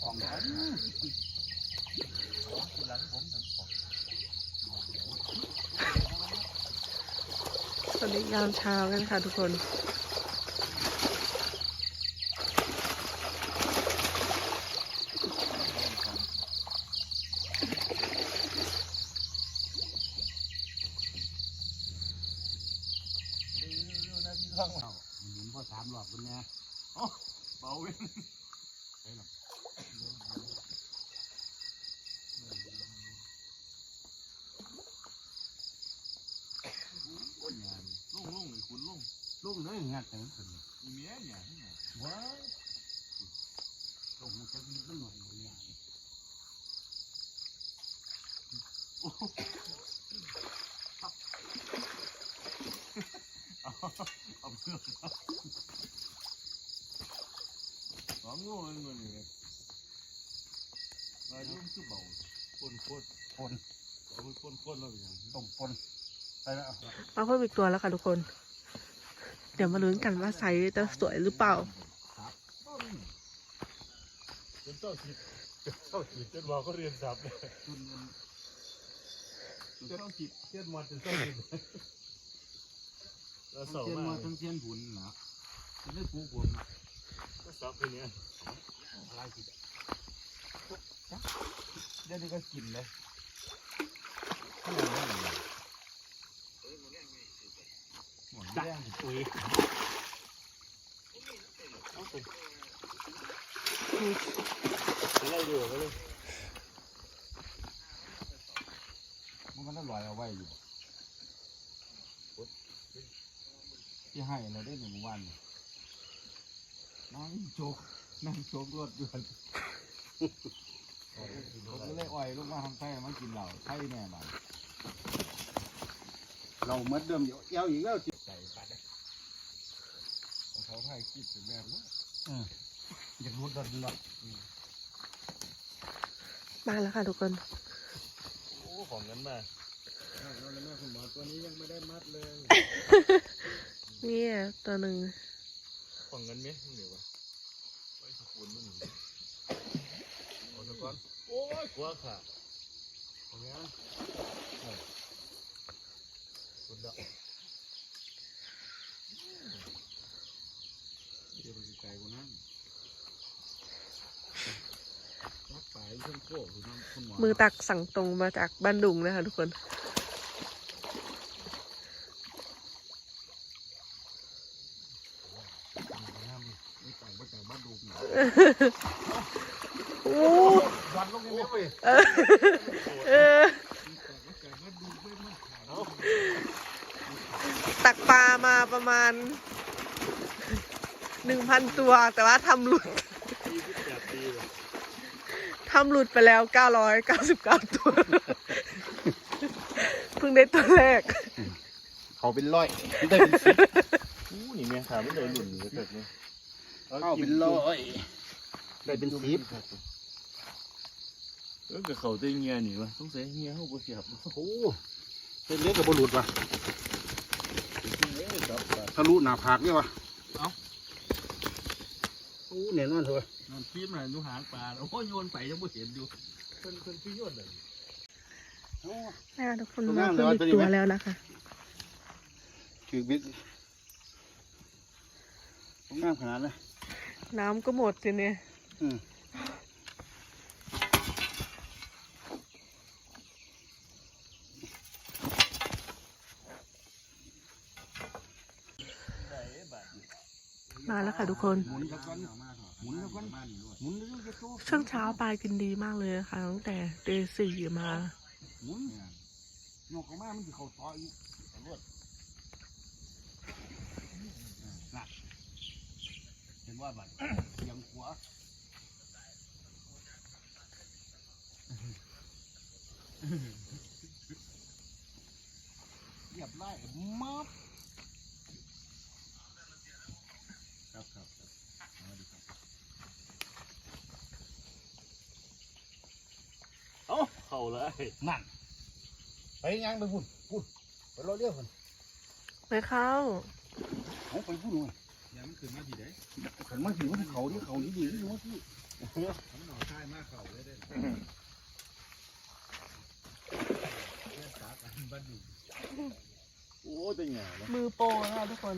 ของฉันหลังผมถึงของตอนนี้ยามเช้ากันค่ะทุกคนหน้าที่ท้องหมุนพ อสามรอบคุณแน่เบาเว้ยโอ้ยงานลุ่งลุ่งเลยคุณลุ่งลุงเลยงานแต่งขึ้นมีเมียเนี่ยที่ไหนว้ายลงจะมีตั้งหน่อยงาน เอาเพื่อนสองงูมันมันเลยมาลุ่มคือเบาปนปนปนเอาไปปนปนแล้วอย่างต้มปนไปแล้วมาเพิ่มอีกตัวแล้วค่ะทุกคน เดี๋ยวมาลุ้นกันว่าไซส์จะสวยหรือเปล่าจนเจ้าจิตเจ้าจิตจนบอกก็เรียนสับเลยจนเงินจนเจ้าจิตเทียนมาจนเจ้าจิต แล้วทั้งเสาเทียนมามาทั้งเทียนบุญนะจะได้ปลูกผมนะก็สับไปเนี่ยอะไรกินเดี๋ยวนี้ก็กินเลยหมดแรงปุ๋ยอะไรดูก็เลยมันก็ต้องลอยเอาไว้อยู่ ที่ให้เราได้หนึ่งวันนั่งโจกนั่งโจกรถยนต์ผมก็เลยอ่อยลูกมาทางไทยมันกินเหล้าไทยแน่มันเราเมื่อเดิมเดี๋ยวเย้าอีกแล้วจิตใจปัดเลยของเขาไทยคิดถึงแบบนั้นอยากรู้ดันหลับมาแล้วค่ะทุกคน โอ้ ของนั้นมาแล้วแม่คุณหมอตัวนี้ยังไม่ได้มัดเลย นี่ตัวหนึ่งของนั้นไหมเดี๋ยววะไว้สกุลมันหนึ่งเอาสกุลโอ้ยกลัวค่ะโอเคสุดละเดี๋ยวไปไกลกว่านั้นรักไปเช่นโคุณน้องคุณหมอมือตักสั่งตรงมาจากบ้านดุงนะคะทุกคน ไม่ไกลไม่ไกลบ้านดูหน่อยโอ้วันลงยังไม่ไปเออเออไม่ไกลบ้านดูไม่มันขายตักปลามาประมาณหนึ่งพันตัวแต่ว่าทำหลุดยี่สิบแปดปีเลยทำหลุดไปแล้วเก้าร้อยเก้าสิบเก้าตัว เพิ่งได้ตัวแรก เขาเป็นร้อยได้เป็นสิบอู้นี่แม่ขาไม่โดนหลุนเลยเกิดเนี่ย เข้าเป็นร้อยได้เป็นสิบเออกับเขาได้เงี้ยนี่วะต้องใส่เงี้ยเขาบ่เสียบโอ้เป็นเล็กกับบรุษว่ะครับทะลุหน้าผากเนี่ยวะเอ้าโอ้เนี่ยนั่นเถอะนอนทีมน่ะดูหางปลาโอ้ยโยนไปยังบ่เห็นอยู่เพิ่นเพิ่นพี่โยนเลยโอ้น่าทุกคนมาเพิ่มอีกตัวแล้วนะคะถือบิดผมงามขนาดเลย น้ำก็หมดสิเนี่ยอืมมาแล้วค่ะทุกคนหมุนแล้วกันหมุนแล้วกันหมุนแล้วก็โตช่วงเช้าปลากินดีมากเลยนะคะตั้งแต่เดย์สี่มา หมุนนกออกมามันจะเข้าต่ออีกตำรวจน่ะเห็น ว่าบัดเสียงขวาเรียบร้อยมับครับครับครับสวัสดีครับเอ้าเข้าเลยนั่นไปยังไปพุ่นพุ่นไปรอเรียกพุ่นไปเข้า เอาไปพุ่นหน่อย แต่มันขึ้นมาที่ไหนขันมาสิมันเขาที่เขาที่ดีที่ว่าที่มันหน่อใช่มากเข่าเลยได้เรื่องสากันบ้านอยู่โอ้เป็นไงวะมือโปรนะคะทุกคน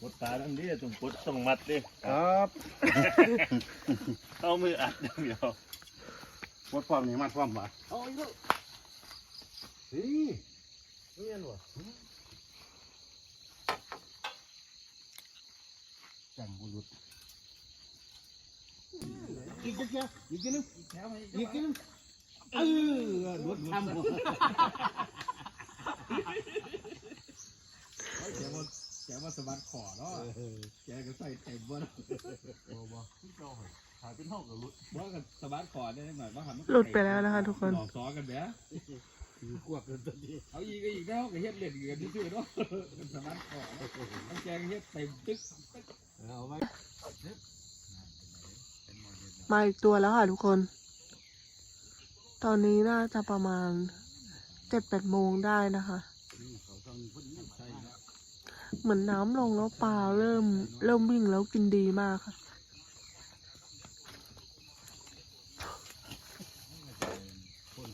ปดตาอันนี้ต้องปดต้องมัดดิครับเอามืออัดอย่างเดียววัดความนี่มัดความมาเอาอีกแล้ว เฮ้ยเงียหรอจังบุรุษอีกเจ้าอีกนึงอีกนึงเออรถทำแกว่าแกว่าสะบัดขอเนาะแกก็ใส่เต็มบ่โอ้บ่ที่เจ้าหอยหายเป็นห้องกับรุดว่ากันสะบัดขอได้หน่อยว่าหันหลุดไปแล้วนะคะทุกคนหลอกซ้อกันแบะ คือกวกกันตัวนี้เอาอีกก็อีกแล้วก็เฮ็ดเล่นกันซื่อๆเนาะเป็นสะบัดขอต้องแกงเฮ็ดเต็มตึ๊กเอาไว้มาอีกตัวแล้วค่ะทุกคน ตอนนี้น่าจะประมาณเจ็ดแปดโมงได้นะคะเขาต้องพูดนี่ใช่แล้วเหมือนน้ำลงแล้วปลาเริ่มเริ่มวิ่งแล้วกินดีมากค่ะ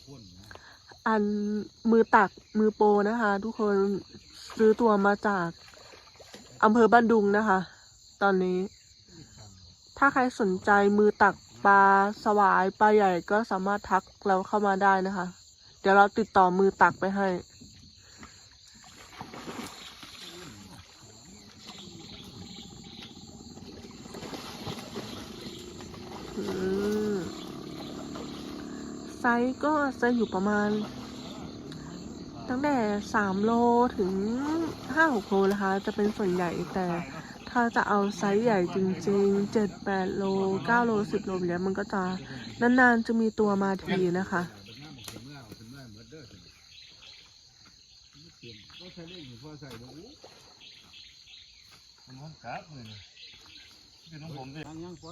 พ่นๆนะ อันมือตักมือโปนะคะ ทุกคนซื้อตัวมาจากอำเภอบ้านดุงนะคะ ตอนนี้ ถ้าใครสนใจมือตักปลาสวายปลาใหญ่ก็สามารถทักเราเข้ามาได้นะคะ เดี๋ยวเราติดต่อมือตักไปให้ อืม ไซส์ก็จะอยู่ประมาณ ตั้งแต่สามโลถึงห้าหกโลนะคะ จะเป็นส่วนใหญ่แต่ถ้าจะเอาไซส์ใหญ่จริงๆเจ็ดแปดโลเก้าโลสิบโลแบบนี้มันก็จะนานๆจะมีตัวมาทีนะคะใช้เลขอยู่พอใส่ดูมันครับเลยคือน้องผมเนี่ยยังยังพอ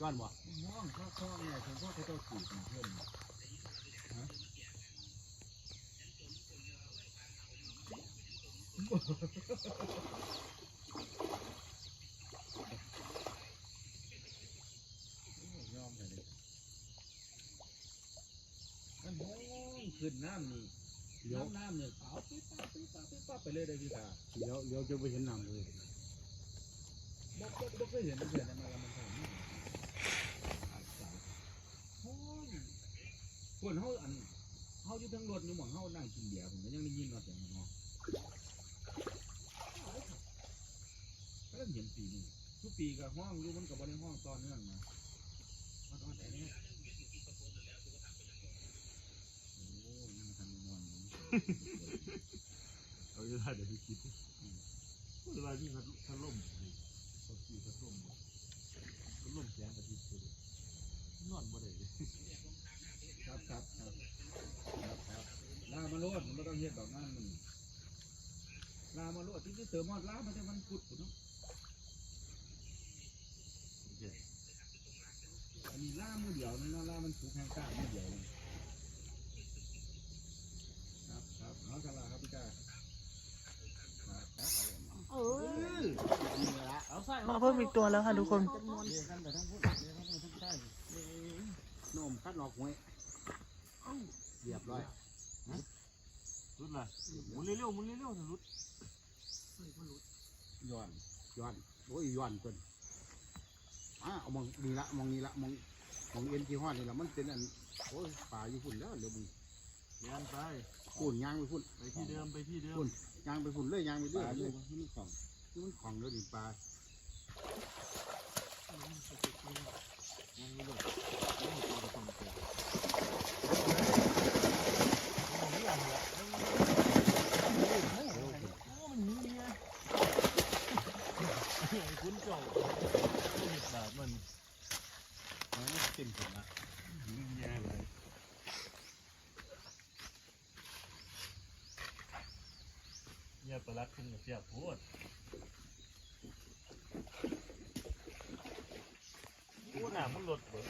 ก้อนบ่น้องข้อข้อเนี่ยผมก็เขาต้องขูดเพิ่มยอมเลยมันโอ้ยขึ้นน้ำนี่น้ำน้ำเนี่ยเอาปิ๊บปั๊บปิ๊บปั๊บปิ๊บปั๊บไปเลยได้พี่ตาเดี๋ยวเดี๋ยวจะไปเห็นน้ำเลยบ่บ่บ่เคยเห็นเพื่อนมาแล้วมันทำโอ้ย คนเฮาอันเฮาอยู่ทั้งรถอยู่หม่องเฮานั่งกินเบียร์ผมก็ยังได้ยินว่าเสียงมันเนาะก็เริ่มเห็นปีนี้ทุกปีก็ห้องอยู่มันก็บ่ได้ห้องตอนเนื่องนะมาตอนไหนเนี่ยโอ้ยมันทำนอนอยู่เอาเวลาเดี๋ยวไปคิดเวลาที่พัดลมเขาขี่พัดลมพัดลมแสงอาทิตย์เลยนอนบ่ได้ ครับครับครับครับครับลามาโลดมันไม่ต้องเฮ็ดดอกงานมันลามาโลดที่นี่เติมมอดลามันจะมันพุดพุ่นเนาะอันนี้ลามือเดียวนี่เนาะลามันสุกแห้งกล้ามือเดียวนี่ครับครับเอาสลาครับพี่กาครับครับเอาเออนี่ละเอาใส่มาเพิ่มอีกตัวแล้วค่ะทุกคนเรียกันไปทั้งพุทธเรียกันไปทั้งใต้นมคัดหลอกหวยเรียบร้อยรุดละหมุนเร็วๆหมุนเร็วๆรุดย้อนย้อนโอ้ยย้อนเพิ่นอ่าเอามองนี่ละมองนี่ละมองมองเอ็นที่ห้อนี่ละมันเป็นอันโอ้ยป่าอยู่พุ่นแล้วเดี๋ยวมึงเดินไปพุ่นยางไปพุ่นไปที่เดิมไปที่เดิมยางไปพุ่นเลยยางไปเรื่อยเลยมันของมันของแล้วดิปลายังไม่หลุดยังไม่พอจะต้องเกิดคุณเจ้าเห็ดบาดมัน มันเต็มถึงนะ แย่เลยเงียบประลัดขึ้นกับ เสียบพูดพูดหนามันหลุดเบิด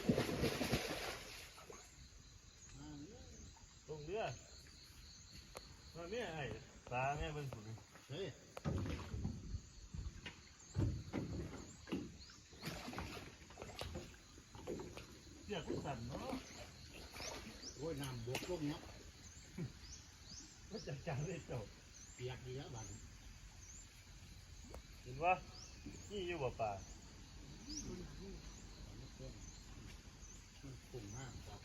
ลงเรือตอนนี้ไอ้ตาแม่เป็นสุดเฮ้ยเสียกุสั่นเนาะโอ้ยน้ำบวกลงเนาะ ก็จัดการได้เจ้าเปียกดีแล้วบัด เห็นว่านี่อยู่บ่ป่ามันปุ่งมากครับ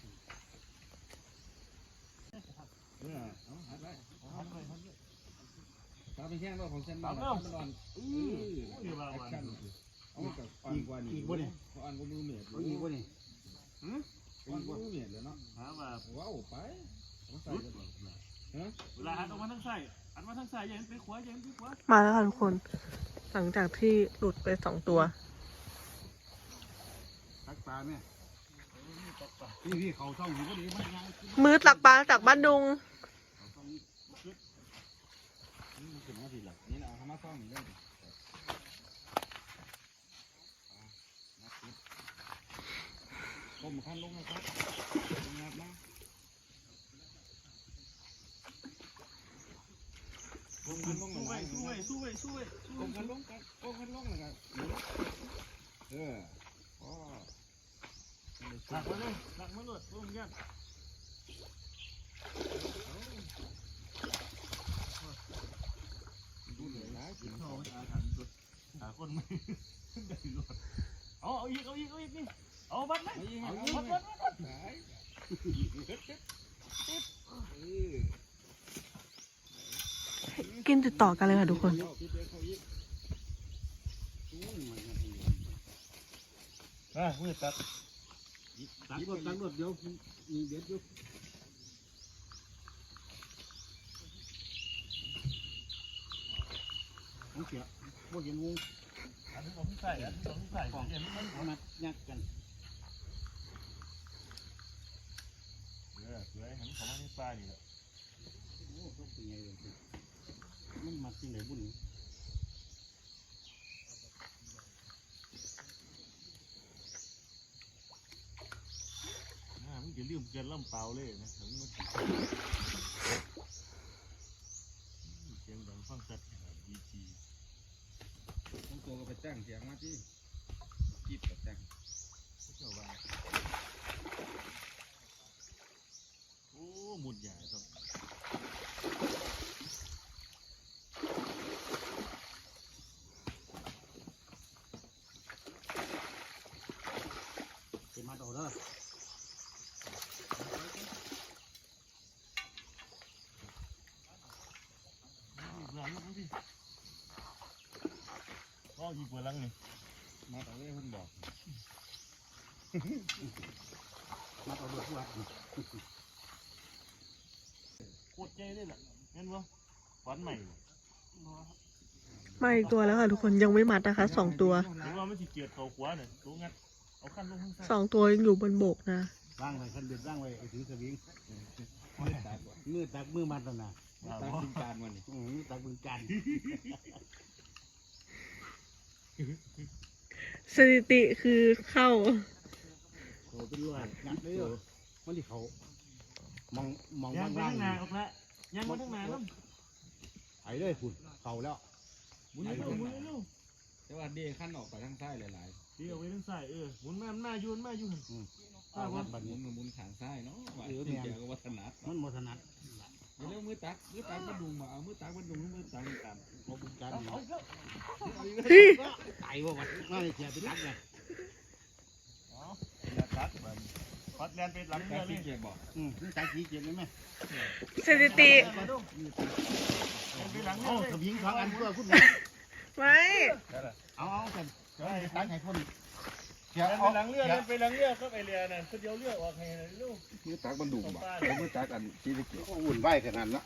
เออเอาหัดไว้หัดไว้หัดไว้ตาเป็นแข้งรถของเส้นบ้านมันนอนอืออยู่บ่าแอควันชั่นเอากับอ่อนกว่านี่เขาอ่อนกว่ามือเมียดอีกวะนี่อ่อนกว่ามือเมียดเลยเนาะหาว่าว้าวไปใส่กันฮะเวลาหันออกมาทางซ้ายหันมาทางซ้ายอย่าหันไปขวาอย่าหันไปขวามาแล้วค่ะทุกคน หลังจากที่หลุดไปสองตัวตักปลาแม่นี่พี่เขาช่องอยู่ก็ดีมันยังมือตักปลาจากบ้านดุงเขาช่องนี่มันถึงว่าทีหลักนี่เราเอามาซ่อมเรื่องก้มขั้นลงนะครับงับนะก้มขั้นลงหน่ สู้อไว้ยสู้ไว้สู้ไว้สู้ไว้สู้ก้มไว้ขั้นลงกันก้มขั้นลงนะครับเอออ๋อหลักมาเลยหลักมาเลยลงยันดูเหนื่อยนะกินข้าวอาถรรสุดหาคนไม่ได้รอดเอาเอาอีกเอาอีกเอาอีกนี่เอาบัตรไหมเอายิงเอาเอาบัยิตงรบัตรบัตรสายเออ กินติดต่อกันเลยค่ะทุกคนเข้าพี่เดินเข้าอีกอู้มันยังดีอะมือตัดตักรถตักรถเดี๋ยวมีเด็ดอยู่มันเสียพวกยังงูอันนี้ของใส่อันนี้ของใส่ของเย็นมันเอามายักกันเออสวยเห็นของมันที่ปลานี่แหละโอ้ต้องเป็นไงเลย มันมาที่ไหนบุญอ่ามันจะลืมเกินล่ำเปล่าเลยนะถึงมันสิเสียงดังฟังชัดดีจีต้องตัวก็ไปจ้างเสียงมาที่จีบกับจ้างเจ้าว่าโอ้หมุดใหญ่ครับ เก็บมาต่อเด้อหลังนี่พี่ก็อีกกว่าหลังนี่มาต่อเลยเพิ่นบอก มาต่อเด้อผู้รักโคตรใจเลยล่ะเห็นบ่ฟันใหม่มาอีกตัวแล้วค่ะทุกคนยังไม่มัดนะคะสองตัว หรือว่ามันสิเกียดเขาขวาเนี่ยตัวงัด เอาขั้นลงข้างซ้ายสองตัวยังอยู่บนบกนะร่างไว้คันเด็ดร่างไว้ไอ้ถือสวิงมือตักว่ะมือตักมือมันตัวน่ะตักกินการวันนี้อือตักมือกันสถิติคือเข้าโอ้เป็นร้อยงัดเลยมันที่เขามองมองยังไปบ้างทางหน้าออกละยังมาทางหน้าน้ำไอ้เลยคุณเขาแล้ว หมุนเร็วหมุนเร็วแต่ว่าเดขั้นออกไปทางซ้ายหลาย เดี๋ยวไปทางซ้ายเออหมุนมาหน้ายูนมายูนเอางัดบัดๆหมุนี้นหมุนขางซ้ายเนาะว่าเออเกี่ยวกับวัฒนธรรมันมโมถนัดเร็วมือตักมือตักมาดูมาเอามือตักมาดูมือตักกันพอบุญกันเอาเอาเอาไอ้ว่าวัดมาเลยเสียไปตักไงเอาอย่าตัดมันพัดแลนไปหลังตัเรืกอเลที่ยเกียบอกอืมนี่ตักขี้เกียจเลยไหมสถิติไปหลังเรืเอาอเลยสวิงสองอันเพื่อคุณไม่เอาเอากัน ตักให้คนเดินไปหลังเรือดินไปหลังเรือก็ไปเรือนั่นเดียวเรือออกให้ลูกมือตักมันดุบ่มือตักอันที่เกียก็วุ่นวายขนาดนั้น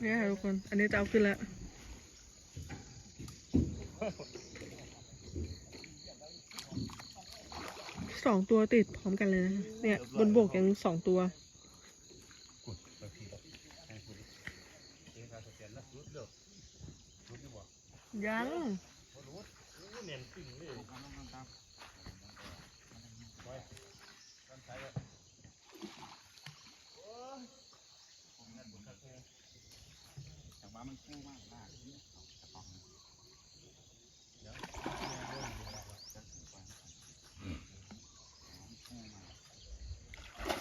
เนี่ยทุกคน อันนี้จะเอาขึ้นแล้ว สองตัวติดพร้อมกันเลยนะเนี่ย บนบกยังสองตัว ยังมันคู่มากมาก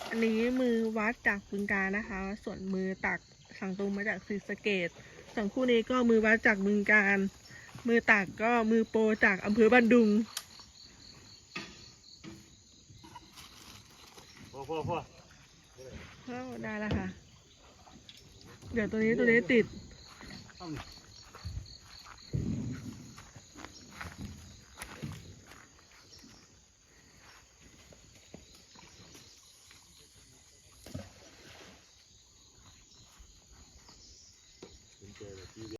อันนี้มือวัดจากบึงการนะคะ ส่วนมือตักสั่งตรงมาจากศรีสะเกดส่วนคู่นี้ก็มือวัดจากบึงการ มือตักก็มือโปรจากอำเภอบ้านดุงพอพอพอก็ได้แล้วค่ะ เดี๋ยวตัวนี้ตัวนี้ติด